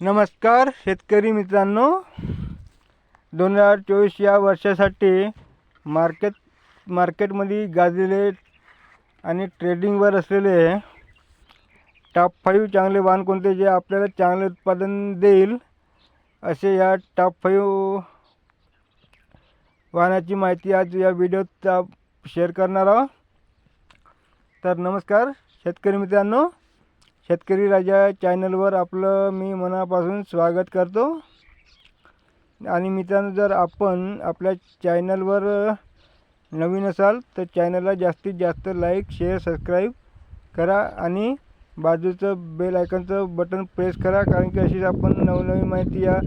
नमस्कार शेतकरी मित्रांनो. दोन हजार चोवीस या वर्षासाठी मार्केट मार्केटमध्ये गाजलेले आणि ट्रेडिंगवर असलेले टॉप फाईव्ह चांगले वाहन कोणते जे आपल्याला चांगले उत्पादन देईल असे या टॉप फाईव्ह वाहनाची माहिती आज या व्हिडिओत शेअर करणार आहोत. तर नमस्कार शेतकरी मित्रांनो. शेतकरी राजा चॅनलवर आपलं मी मनापासून स्वागत करतो. आणि मित्रांनो जर आपण आपल्या चॅनलवर नवीन असाल तर चॅनलला जास्तीत जास्त लाईक शेअर सबस्क्राईब करा आणि बाजूचं बेल आयकनचं बटन प्रेस करा कारण की अशीच आपण नवनवीन माहिती या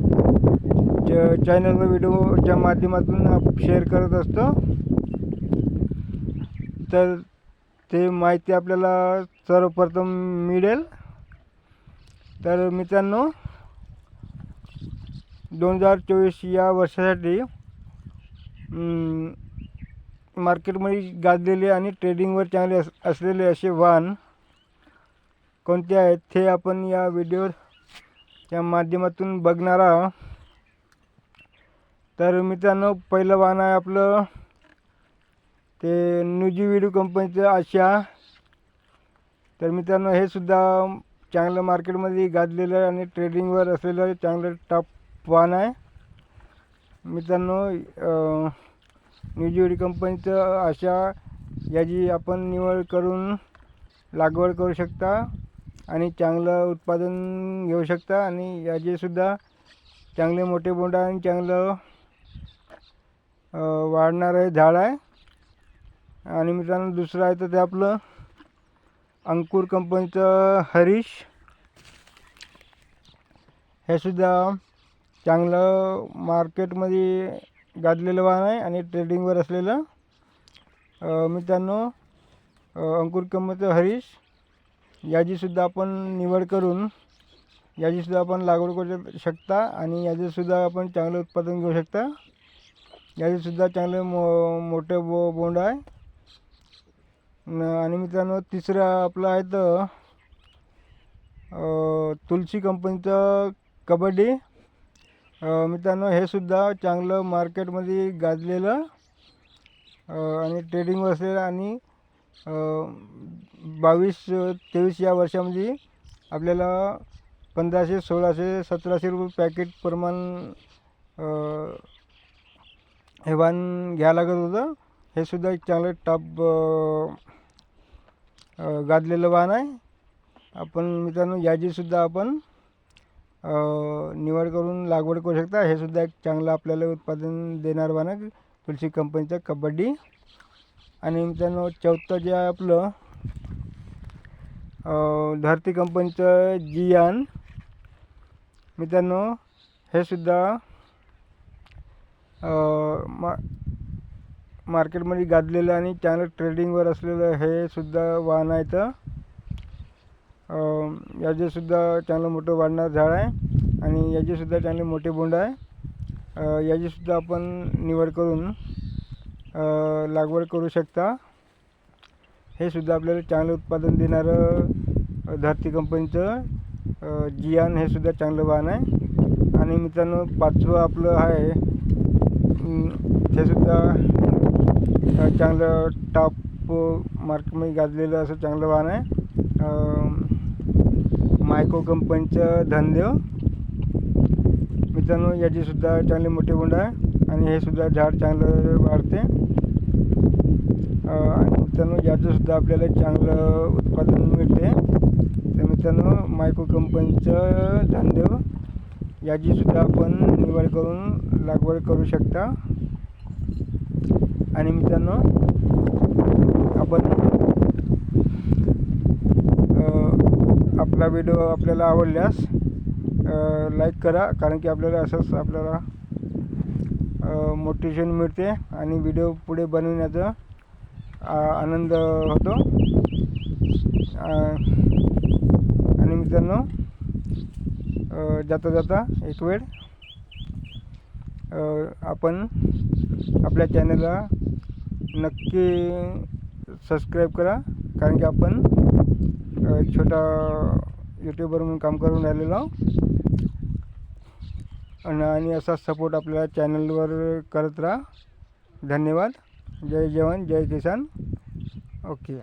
च- चॅनलवर व्हिडिओच्या माध्यमातून आप शेअर करत असतो. तर ते माहिती आपल्याला सर्वप्रथम मिळेल. तर मित्रांनो दोन हजार चोवीस या वर्षासाठी मार्केटमध्ये गाजलेले आणि ट्रेडिंगवर चांगले अस असलेले असे वाहन कोणते आहेत ते आपण या व्हिडिओच्या माध्यमातून बघणार आहोत. तर मित्रांनो पहिलं वाहन आहे आपलं ते न्यूजी व्हिडिओ कंपनीचं आशा तर मित्रांनो हे सुद्धा चांगलं मार्केटमध्ये गाजलेलं आणि ट्रेडिंगवर असलेलं चांगलं टॉप वाहन आहे. मित्रांनो न्यूजीवडी कंपनीचं अशा याची आपण निवड करून लागवड करू शकता आणि चांगलं उत्पादन घेऊ शकता आणि याचेसुद्धा चांगले मोठे बोंड आहे आणि चांगलं वाढणारं झाड आहे. आणि मित्रांनो दुसरं आहे तर ते आपलं अंकुर कंपनीचं हरीश. हे सुद्धा चांगलं मार्केटमध्ये गाजलेलं वाहन आहे आणि ट्रेडिंगवर असलेलं. मित्रांनो अंकुर कंपनीचं हरीश. याचीसुद्धा आपण निवड करून याचीसुद्धा आपण लागवड करू शकता आणि याचेसुद्धा आपण चांगलं उत्पादन घेऊ शकता. याचेसुद्धा चांगले मो मोठे बो बोंड आहे. आणि मित्रांनो तिसरं आपलं आहे तर तुलसी कंपनीचं कबड्डी. मित्रांनो हे सुद्धा चांगलं मार्केटमध्ये गाजलेलं आणि ट्रेडिंगवर असलेलं आणि बावीस तेवीस या वर्षामध्ये आपल्याला पंधराशे सोळाशे सतराशे रुपये पॅकेट प्रमाण हे वाण घ्यावं लागत होतं. हे सुद्धा एक चांगलं टॉप गाजलेलं वाहन आहे. आपण मित्रांनो याचीसुद्धा आपण निवड करून लागवड करू शकता. हे सुद्धा एक चांगलं आपल्याला उत्पादन देणार वाहन आहे तुलसी कंपनीचं कबड्डी. आणि मित्रांनो चौथं जे आहे आपलं धरती कंपनीचं जियान. मित्रांनो हे सुद्धा मा मार्केटमध्ये गाजलेलं आणि चांगलं ट्रेडिंगवर असलेलं हे सुद्धा वाहन आहे तर याचेसुद्धा चांगलं मोठं वाढणार झाड आहे आणि याचेसुद्धा चांगले मोठे बोंड आहे. याचीसुद्धा आपण निवड करून लागवड करू शकता. हे सुद्धा आपल्याला चांगलं उत्पादन देणारं धरती कंपनीचं जियान हे सुद्धा चांगलं वाहन आहे. आणि मित्रांनो पाचवं आपलं आहे तेसुद्धा ते सुद्धा चांगलं टॉप मी गाजलेलं असं चांगलं वाहन आहे. मायको कंपनीचं धनदेव. मित्रांनो याचीसुद्धा चांगले मोठे गुंड आहे आणि हे सुद्धा झाड चांगलं वाढते. आणि मित्रांनो याचंसुद्धा आपल्याला चांगलं उत्पादन मिळते. तर मित्रांनो मायको कंपनीचं धनदेव याचीसुद्धा आपण निवड करून लागवड करू शकता. आणि मित्रांनो आपण आपला व्हिडिओ आपल्याला आवडल्यास लाईक करा. कारण की आपल्याला असंच आपल्याला मोटिवेशन मिळते आणि व्हिडिओ पुढे बनवण्याचा आनंद होतो. आणि मित्रांनो जाता जाता एक वेळ आपण आपल्या चॅनलला नक्की सबस्क्राईब करा. कारण की आपण एक छोटा यूट्यूबर म्हणून काम करून राहिलेलो आहो आणि आणि सपोर्ट आपल्या चॅनलवर करत राहा. धन्यवाद. जय जवान जय किसान. ओके.